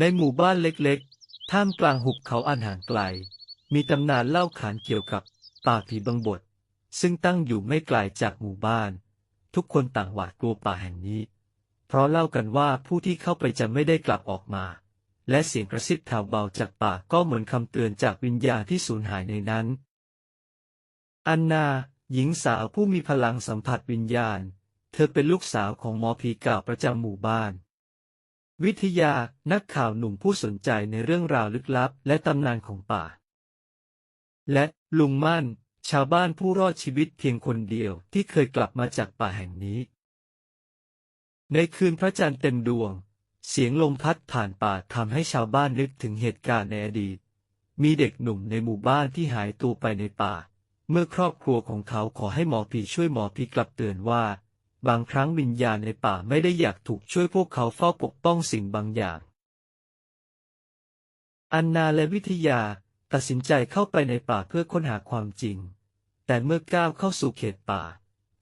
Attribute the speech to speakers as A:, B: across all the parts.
A: ในหมู่บ้านเล็กๆ ท่ามกลางหุบเขาอันห่างไกล มีตำนานเล่าขานเกี่ยวกับป่าผีบังบดซึ่งตั้งอยู่ไม่ไกลจากหมู่บ้าน ทุกคนต่างหวาดกลัวป่าแห่งนี้ เพราะเล่ากันว่าผู้ที่เข้าไปจะไม่ได้กลับออกมา และเสียงกระซิบแถวเบาจากป่าก็เหมือนคำเตือนจากวิญญาณที่สูญหายในนั้น อันนา หญิงสาวผู้มีพลังสัมผัสวิญญาณ เธอเป็นลูกสาวของหมอผีเก่าประจำหมู่บ้าน วิทยา นักข่าวหนุ่มผู้สนใจในเรื่องราวลึกลับ และตำนานของป่า และลุงมั่น ชาวบ้านผู้รอดชีวิตเพียงคนเดียวที่เคยกลับมาจากป่าแห่งนี้ ในคืนพระจันทร์เต็มดวง เสียงลมพัดผ่านป่าทำให้ชาวบ้านนึกถึงเหตุการณ์ในอดีต มีเด็กหนุ่มในหมู่บ้านที่หายตัวไปในป่า เมื่อครอบครัวของเขาขอให้หมอผีช่วยหมอผีกลับเตือนว่า บางครั้งวิญญาณในป่าไม่ได้อยากถูกช่วยพวกเขาเฝ้าปกป้องสิ่งบางอย่าง อันนาและวิทยาตัดสินใจเข้าไปในป่าเพื่อค้นหาความจริง แต่เมื่อก้าวเข้าสู่เขตป่า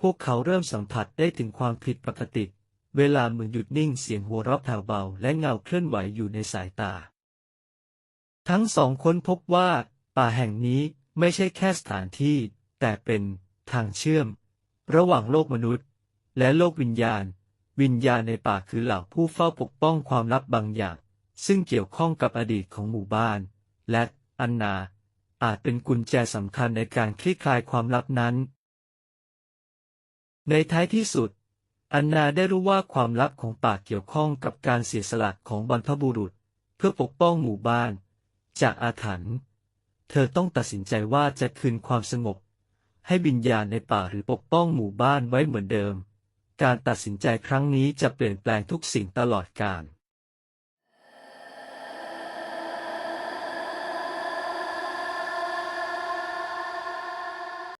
A: พวกเขาเริ่มสัมผัสได้ถึงความผิดปกติ เวลาเหมือนหยุดนิ่งเสียงหัวเราะแผ่วเบาและเงาเคลื่อนไหวอยู่ในสายตา ทั้งสองค้นพบว่า ป่าแห่งนี้ไม่ใช่แค่สถานที่ แต่เป็นทางเชื่อม ระหว่างโลกมนุษย์ และโลกวิญญาณ วิญญาณในป่าคือเหล่าผู้เฝ้าปกป้องความลับบางอย่าง ซึ่งเกี่ยวข้องกับอดีตของหมู่บ้าน และอันนา อาจเป็นกุญแจสำคัญในการคลี่คลายความลับนั้น ในท้ายที่สุด อันนาได้รู้ว่าความลับของป่าเกี่ยวข้องกับการเสียสละของบรรพบุรุษ เพื่อปกป้องหมู่บ้าน จากอาถรรพ์เธอต้องตัดสินใจว่าจะคืนความสงบ ให้วิญญาณในป่าหรือปกป้องหมู่บ้านไว้เหมือนเดิม การตัดสินใจครั้งนี้จะเปลี่ยนแปลงทุกสิ่งตลอดกาล